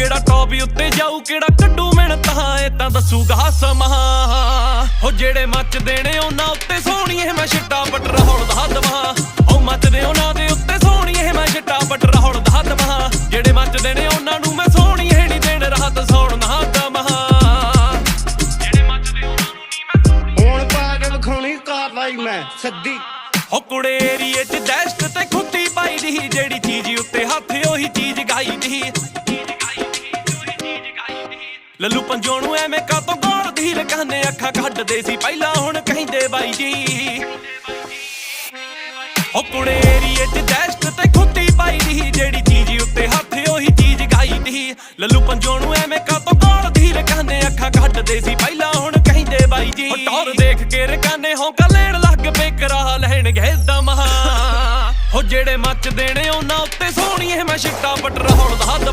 ਕਿਹੜਾ ਟੌਪ ਉੱਤੇ ਜਾਊ ਕਿਹੜਾ ਕੱਢੂ ਮਿਹਨਤਾਂ ਇਹ ਤਾਂ ਦੱਸੂਗਾ ਸਮਾਂ ਹੋ ਜਿਹੜੇ ਮੱਚਦੇ ਨੇ ਉਹਨਾਂ ਉੱਤੇ ਸੋਹਣੀਏ ਮੈਂ ਛਿੱਟਾ ਬਟਰ ਹੌਲਦਾ ਦਵਾਂ ਹੋ ਮੱਚਦੇ ਉਹਨਾਂ ਦੇ ਉੱਤੇ ਸੋਹਣੀਏ ਮੈਂ ਛਿੱਟਾ ਬਟਰ ਹੌਲਦਾ ਦਵਾਂ ਜਿਹੜੇ ਮੱਚਦੇ ਨੇ ਉਹਨਾਂ ਨੂੰ ਮੈਂ ਸੋਹਣੀਏ ਨਹੀਂ ਦੇਣ ਰਾਤ ਸੌਣ ਨਾ ਦਵਾਂ ਜਿਹੜੇ ਮੱਚਦੇ ਉਹਨਾਂ ਨੂੰ ਨਹੀਂ ਮੈਂ ਸੋਹਣੀ। ਹੁਣ ਪਾ ਕੇ ਵਿਖਾਉਣੀ ਕਾਰਵਾਈ ਮੈਂ ਸੱਦੀ ਹੋ ਕੁੜੇ ਲੱਲੂ ਪੰਜੋਂ ਨੂੰ ਐਵੇਂ ਕਾਤੋਂ ਗੋਲ ਦੀ ਲਗਾਨੇ ਅੱਖਾਂ ਕੱਢਦੇ ਸੀ। ਪਹਿਲਾਂ ਹੁਣ ਕਹਿੰਦੇ ਬਾਈ ਜੀ। ਹੋ ਕੁੜੇ ਏਰੀਏ ਚ ਦਹਿਸ਼ਤ ਤੇ ਖੁੱਤੀ ਪਾਈ ਦੀ ਜਿਹੜੀ ਚੀਜ਼ ਉੱਤੇ ਹੱਥ ਉਹੀ ਚੀਜ਼ ਗਾਈ ਦੀ ਲੱਲੂ ਪੰਜੋਂ ਨੂੰ ਐਵੇਂ ਕਾਤੋਂ ਗੋਲ ਦੀ ਲਗਾਨੇ ਅੱਖਾਂ ਕੱਢਦੇ ਸੀ। ਪਹਿਲਾਂ ਹੁਣ ਕਹਿੰਦੇ ਬਾਈ ਜੀ। ਟੌਰ ਦੇਖ ਕੇ ਰਕਾਨੇ ਹੌਂਕਾ ਲੈਣ ਲੱਗ ਪਏ ਕਰਾ ਲੈਣਗੇ ਦਮਾ ਹੋ ਜਿਹੜੇ ਮੱਚਦੇ ਨੇ ਉਹਨਾਂ ਉੱਤੇ ਸੋਹਣੀਏ ਮੈਂ ਛਿੱਟਾ ਬਟਰ ਹੌਲਦਾ ਦਮਾ